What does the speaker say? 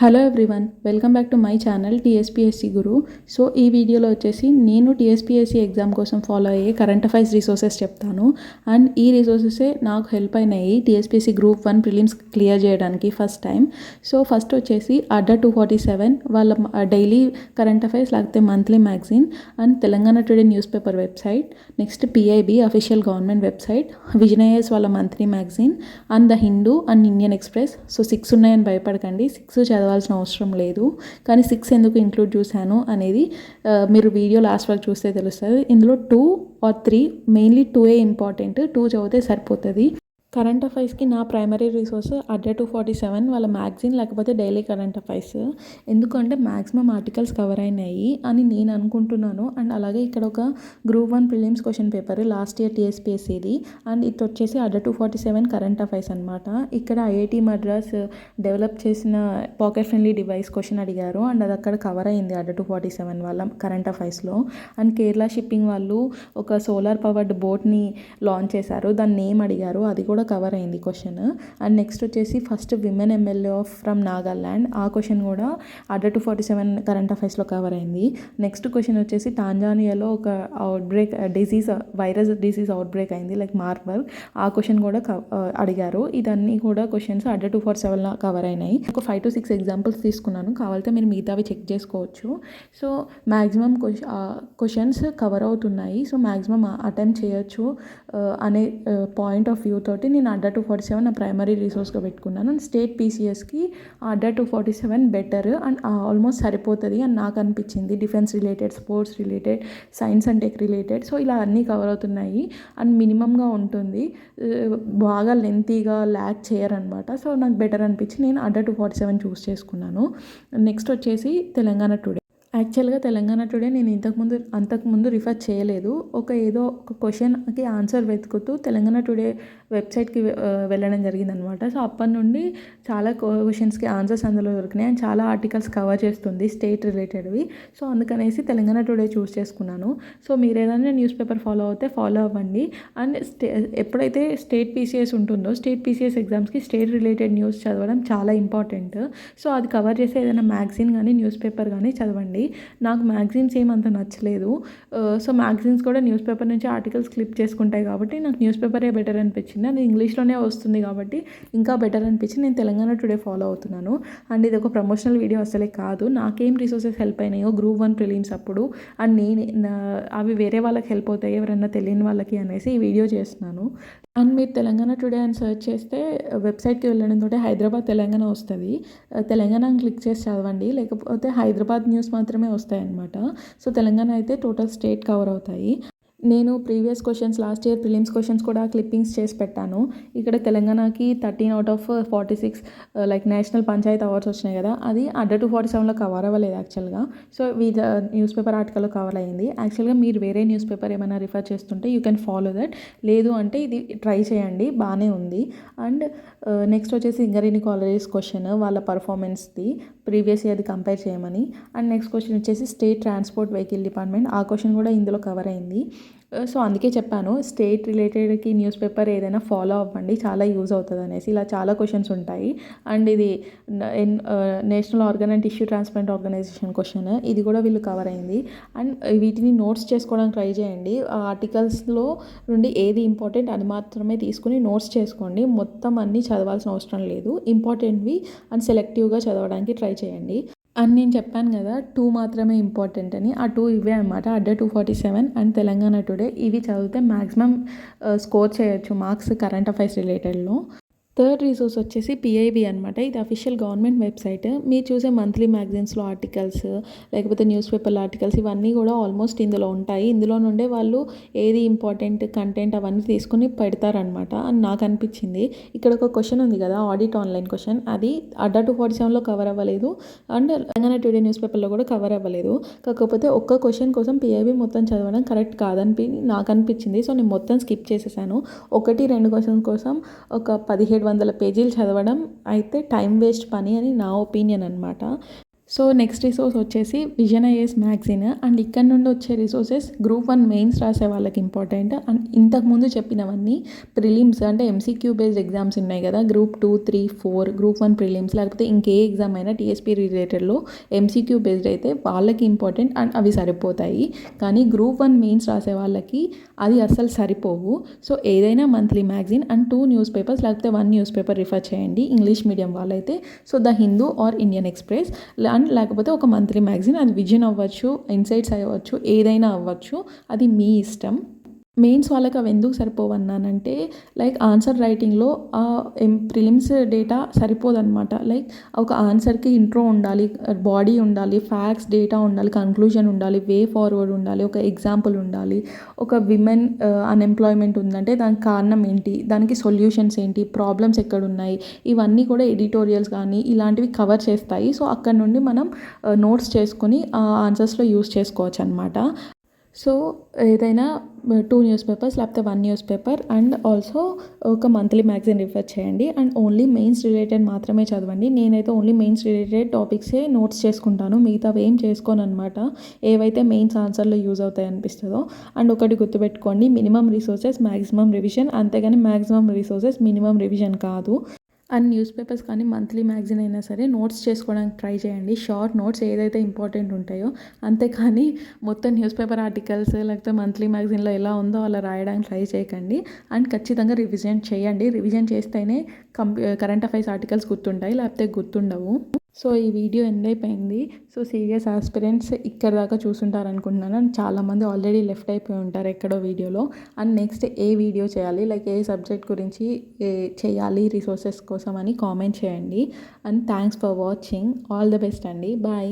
Hello everyone welcome back to my channel TSPSC Guru so ఈ వీడియోలో వచ్చేసి నేను టీఎస్పీఎస్సీ ఎగ్జామ్ కోసం ఫాలో అయ్యే కరెంట్ అఫైర్స్ రిసోర్సెస్ చెప్తాను. అండ్ ఈ రిసోర్సెసే నాకు హెల్ప్ అయినాయి TSPSC group one prelims clear చేయడానికి ఫస్ట్ టైం సో ఫస్ట్ వచ్చేసి అడ్డా టూ ఫార్టీ సెవెన్ వాళ్ళ డైలీ కరెంట్ అఫైర్స్ లేకపోతే monthly magazine and Telangana today news paper website next PIB official government website విజయనయస్ వాళ్ళ monthly magazine and the Hindu and Indian Express so six ఉన్నాయని భయపడకండి. Six చదవాల్సిన అవసరం లేదు. కానీ సిక్స్ ఎందుకు ఇంక్లూడ్ చూశాను అనేది మీరు వీడియో లాస్ట్ వరకు చూస్తే తెలుస్తుంది. ఇందులో two or three mainly two a important two చదివితే సరిపోతుంది. కరెంట్ అఫైర్స్కి నా ప్రైమరీ రిసోర్స్ అడ్డే టూ ఫార్టీ సెవెన్ వాళ్ళ మ్యాగజైన్ లేకపోతే డైలీ కరెంట్ అఫైర్స్. ఎందుకంటే మ్యాక్సిమం ఆర్టికల్స్ కవర్ అయినాయి అని నేను అనుకుంటున్నాను. అండ్ అలాగే ఇక్కడ ఒక group one prelims question paper last year టీఎస్పీఎస్సీది and ఇది వచ్చేసి అడ్డే two forty seven current affairs అనమాట ఇక్కడ ఐఐటి మద్రాస్ డెవలప్ చేసిన పాకెట్ ఫ్రెండ్లీ డివైస్ క్వశ్చన్ అడిగారు. అండ్ అది అక్కడ కవర్ అయింది అడ్డే టూ ఫార్టీ సెవెన్ వాళ్ళ కరెంట్ అఫైర్స్లో. అండ్ కేరళ షిప్పింగ్ వాళ్ళు ఒక సోలార్ పవర్డ్ బోట్ని లాంచ్ చేశారు. దాని నేమ్ అడిగారు. అది కూడా కవర్ అయింది క్వశ్చన్ అండ్ నెక్స్ట్ వచ్చేసి first women MLA of from Nagaland ఆ క్వశ్చన్ కూడా Adda two forty seven current అఫైర్స్లో cover అయింది. నెక్స్ట్ క్వశ్చన్ వచ్చేసి టాంజానియాలో ఒక outbreak disease virus disease outbreak అయింది లైక్ మార్బల్ ఆ క్వశ్చన్ కూడా uh, అడిగారు. ఇదన్నీ కూడా క్వశ్చన్స్ అడర్ టూ ఫార్ సెవెన్లో కవర్ అయినాయి. ఒక ఫైవ్ టు సిక్స్ ఎగ్జాంపుల్స్ తీసుకున్నాను. కావాలంటే మీరు మిగతావి చెక్ చేసుకోవచ్చు. సో మ్యాక్సిమం క్వశ్చన్స్ కవర్ అవుతున్నాయి. సో మ్యాక్సిమం అటెంప్ట్ చేయొచ్చు uh, అనే పాయింట్ ఆఫ్ వ్యూ తోటి నేను అడ్డా టూ ఫార్టీ సెవెన్ నా ప్రైమరీ రిసోర్స్గా పెట్టుకున్నాను. State పీసీఎస్కి Adda two forty seven better and almost సరిపోతుంది అని నాకు అనిపించింది. Defence related sports related science and tech related so ఇలా అన్నీ కవర్ అవుతున్నాయి. అండ్ మినిమంగా ఉంటుంది. Uh, బాగా లెంతీగా ల్యాక్ చేయరనమాట. సో నాకు బెటర్ అనిపించి నేను Adda two forty seven choose చేసుకున్నాను. నెక్స్ట్ వచ్చేసి తెలంగాణ టుడే యాక్చువల్గా తెలంగాణ టుడే నేను ఇంతకుముందు అంతకుముందు రిఫర్ చేయలేదు. ఒక ఏదో ఒక క్వశ్చన్కి ఆన్సర్ వెతుకుతూ తెలంగాణ టుడే వెబ్సైట్కి వెళ్ళడం జరిగింది వెళ్ళడం జరిగిందనమాట సో అప్పటి నుండి చాలా క్వశ్చన్స్కి ఆన్సర్స్ అందులో దొరికినాయి. అండ్ చాలా ఆర్టికల్స్ కవర్ చేస్తుంది స్టేట్ రిలేటెడ్వి సో అందుకనేసి తెలంగాణ టుడే చూస్ చేసుకున్నాను. సో మీరు ఏదైనా న్యూస్ పేపర్ ఫాలో అవుతే ఫాలో అవ్వండి. అండ్ స్టే ఎప్పుడైతే స్టేట్ పీసీఎస్ ఉంటుందో స్టేట్ పీసీఎస్ ఎగ్జామ్స్కి స్టేట్ రిలేటెడ్ న్యూస్ చదవడం చాలా ఇంపార్టెంట్ సో అది కవర్ చేసే ఏదైనా మ్యాగజైన్ కానీ న్యూస్ పేపర్ కానీ చదవండి. నాకు మ్యాగజైన్స్ ఏమంత నచ్చలేదు. సో మ్యాగజైన్స్ కూడా న్యూస్ పేపర్ నుంచి ఆర్టికల్స్ క్లిప్ చేసుకుంటాయి కాబట్టి నాకు న్యూస్ పేపరే బెటర్ అనిపించింది. అది ఇంగ్లీష్లోనే వస్తుంది కాబట్టి ఇంకా బెటర్ అనిపించి నేను తెలంగాణ టుడే ఫాలో అవుతున్నాను. అండ్ ఇది ఒక ప్రమోషనల్ వీడియో అసలే కాదు. నాకేం రిసోర్సెస్ హెల్ప్ అయినాయో గ్రూప్ వన్ ప్రిలిమ్స్ అప్పుడు. అండ్ నేను నా- అవి వేరే వాళ్ళకి హెల్ప్ అవుతాయి ఎవరైనా తెలియని వాళ్ళకి అనేసి ఈ వీడియో చేస్తున్నాను. అండ్ మీరు తెలంగాణ టుడే అని సెర్చ్ చేస్తే వెబ్సైట్కి వెళ్ళడంతో హైదరాబాద్ తెలంగాణ వస్తుంది. తెలంగాణ అని క్లిక్ చేసి చదవండి. లేకపోతే హైదరాబాద్ న్యూస్ మాత్రం మాత్రమే వస్తాయన్నమాట. సో తెలంగాణ అయితే టోటల్ స్టేట్ కవర్ అవుతాయి. నేను previous questions last year prelims questions కూడా క్లిప్పింగ్స్ చేసి పెట్టాను. ఇక్కడ తెలంగాణకి thirteen out of forty six like national panchayat awards వచ్చినాయి కదా అది అడ్డ టూ ఫార్టీ సెవెన్లో కవర్ అవ్వలేదు యాక్చువల్గా సో వీ న్యూస్ పేపర్ ఆర్టికల్లో కవర్ అయ్యింది. యాక్చువల్గా మీరు వేరే న్యూస్ పేపర్ ఏమైనా రిఫర్ చేస్తుంటే యూ కెన్ ఫాలో దట్ లేదు అంటే ఇది ట్రై చేయండి బాగానే ఉంది. అండ్ నెక్స్ట్ uh, వచ్చేసి ఇంగరేణి కాలేజెస్ క్వశ్చన్ వాళ్ళ పర్ఫార్మెన్స్ది ప్రీవియస్ ఇయర్ది కంపేర్ చేయమని. అండ్ నెక్స్ట్ క్వశ్చన్ వచ్చేసి స్టేట్ ట్రాన్స్పోర్ట్ వెహికల్ డిపార్ట్మెంట్ ఆ క్వశ్చన్ కూడా ఇందులో కవర్ అయింది. Uh, సో అందుకే చెప్పాను స్టేట్ రిలేటెడ్కి న్యూస్ పేపర్ ఏదైనా ఫాలో అవ్వండి చాలా యూజ్ అవుతుంది అనేసి. ఇలా చాలా క్వశ్చన్స్ ఉంటాయి. అండ్ ఇది national organ and tissue transplant organisation question ఇది కూడా వీళ్ళు కవర్ అయింది. అండ్ uh, వీటిని నోట్స్ చేసుకోవడానికి ట్రై చేయండి. ఆర్టికల్స్లో నుండి ఏది ఇంపార్టెంట్ అది మాత్రమే తీసుకుని నోట్స్ చేసుకోండి. మొత్తం అన్నీ చదవాల్సిన అవసరం లేదు. ఇంపార్టెంట్వి అండ్ సెలెక్టివ్గా చదవడానికి ట్రై చేయండి. అండ్ నేను చెప్పాను కదా టూ మాత్రమే ఇంపార్టెంట్ అని. ఆ టూ ఇవే అనమాట Adda two forty seven and Telangana today ఇవి చదివితే మ్యాక్సిమం స్కోర్ uh, చేయొచ్చు మార్క్స్ కరెంట్ అఫైర్స్ రిలేటెడ్లో థర్డ్ రిసోర్స్ వచ్చేసి పిఐబి అనమాట ఇది అఫీషియల్ గవర్నమెంట్ వెబ్సైట్ మీరు చూసే మంత్లీ మ్యాగజైన్స్లో ఆర్టికల్స్ లేకపోతే న్యూస్ పేపర్లో ఆర్టికల్స్ ఇవన్నీ కూడా ఆల్మోస్ట్ ఇందులో ఉంటాయి. ఇందులో నుండే వాళ్ళు ఏది ఇంపార్టెంట్ కంటెంట్ అవన్నీ తీసుకుని పెడతారనమాట అని నాకు అనిపించింది. ఇక్కడ ఒక క్వశ్చన్ ఉంది కదా ఆడిట్ ఆన్లైన్ క్వశ్చన్ అది అడ్డా టూ ఫార్టీ సెవెన్లో కవర్ అవ్వలేదు. అండ్ తెలంగాణ టుడే న్యూస్ పేపర్లో కూడా కవర్ అవ్వలేదు. కాకపోతే ఒక్క క్వశ్చన్ కోసం పిఐబి మొత్తం చదవడం కరెక్ట్ కాదనిపి నాకు అనిపించింది. సో నేను మొత్తం స్కిప్ చేసేసాను. ఒకటి రెండు క్వశ్చన్ కోసం ఒక పదిహేడు వందల పేజీలు చదవడం అయితే టైం వేస్ట్ పని అని నా ఒపీనియన్ అనమాట సో నెక్స్ట్ రిసోర్స్ వచ్చేసి విజన్ ఐఎస్ మ్యాగజైన్. అండ్ ఇక్కడ నుండి వచ్చే రిసోర్సెస్ గ్రూప్ వన్ మెయిన్స్ రాసే వాళ్ళకి ఇంపార్టెంట్. అండ్ ఇంతకుముందు చెప్పినవన్నీ ప్రిలిమ్స్ అంటే ఎంసీక్యూ బేస్డ్ ఎగ్జామ్స్ ఉన్నాయి కదా. Group two three four group one prelims. లేకపోతే ఇంకే ఎగ్జామ్ అయినా టీఎస్పీ రిలేటెడ్లో ఎంసీక్యూ బేస్డ్ అయితే వాళ్ళకి ఇంపార్టెంట్ అండ్ అవి సరిపోతాయి. కానీ గ్రూప్ వన్ మెయిన్స్ రాసే వాళ్ళకి అది అస్సలు సరిపోవు. సో ఏదైనా monthly magazine and two newspapers లేకపోతే వన్ న్యూస్ పేపర్ రిఫర్ చేయండి. ఇంగ్లీష్ మీడియం వాళ్ళైతే. So the Hindu or Indian Express. One లేకపోతే ఒక మంత్లీ మ్యాగజైన్ అది విజన్ అవ్వచ్చు ఇన్సైట్స్ అవ్వచ్చు ఏదైనా అవ్వచ్చు అది మీ ఇష్టం. మెయిన్స్ వాళ్ళకి అవి ఎందుకు సరిపోవన్నానంటే లైక్ ఆన్సర్ రైటింగ్లో ప్రిలిమ్స్ డేటా సరిపోదన్నమాట. లైక్ ఒక ఆన్సర్కి ఇంట్రో ఉండాలి బాడీ ఉండాలి ఫ్యాక్ట్స్ డేటా ఉండాలి కంక్లూజన్ ఉండాలి వే ఫార్వర్డ్ ఉండాలి ఒక ఎగ్జాంపుల్ ఉండాలి ఒక విమెన్ అన్ఎంప్లాయ్మెంట్ ఉందంటే దానికి కారణం ఏంటి దానికి సొల్యూషన్స్ ఏంటి ప్రాబ్లమ్స్ ఎక్కడ ఉన్నాయి ఇవన్నీ కూడా ఎడిటోరియల్స్ కానీ ఇలాంటివి కవర్ చేస్తాయి. సో అక్కడ నుండి మనం నోట్స్ చేసుకొని ఆ ఆన్సర్స్లో యూస్ చేసుకోవచ్చు అనమాట సో ఏదైనా టూ న్యూస్ పేపర్స్ లేకపోతే one news paper and also ఒక మంత్లీ మ్యాగజైన్ రిఫర్ చేయండి. అండ్ ఓన్లీ మెయిన్స్ రిలేటెడ్ మాత్రమే చదవండి. నేనైతే ఓన్లీ మెయిన్స్ రిలేటెడ్ టాపిక్సే నోట్స్ చేసుకుంటాను. మిగతావి ఏం చేసుకోను అనమాట ఏవైతే మెయిన్స్ ఆన్సర్లో యూజ్ అవుతాయి అనిపిస్తుందో. అండ్ ఒకటి గుర్తుపెట్టుకోండి. మినిమం రిసోర్సెస్ మ్యాక్సిమం రివిజన్ అంతేగాని మ్యాక్సిమం రిసోర్సెస్ మినిమం రివిజన్ కాదు. అండ్ న్యూస్ పేపర్స్ కానీ మంత్లీ మ్యాగజైన్ అయినా సరే నోట్స్ చేసుకోవడానికి ట్రై చేయండి. షార్ట్ నోట్స్ ఏదైతే ఇంపార్టెంట్ ఉంటాయో అంతేకాని మొత్తం న్యూస్ పేపర్ ఆర్టికల్స్ లేకపోతే మంత్లీ మ్యాగజైన్లో ఎలా ఉందో అలా రాయడానికి ట్రై చేయకండి. అండ్ ఖచ్చితంగా రివిజన్ చేయండి. రివిజన్ చేస్తేనే కంప్ కరెంట్ అఫైర్స్ ఆర్టికల్స్ గుర్తుంటాయి లేకపోతే గుర్తుండవు. సో ఈ వీడియో ఎండ్ అయిపోయింది. సో సీరియస్ ఆస్పిరెంట్స్ ఇక్కడ దాకా చూసుంటారు అనుకుంటున్నాను అండ్ చాలామంది ఆల్రెడీ లెఫ్ట్ అయిపోయి ఉంటారు ఎక్కడో వీడియోలో. అండ్ నెక్స్ట్ ఏ వీడియో చేయాలి? లైక్ ఏ సబ్జెక్ట్ గురించి చేయాలి రిసోర్సెస్ కోసం అని కామెంట్ చేయండి. And thanks for watching. All the best అండి. బాయ్.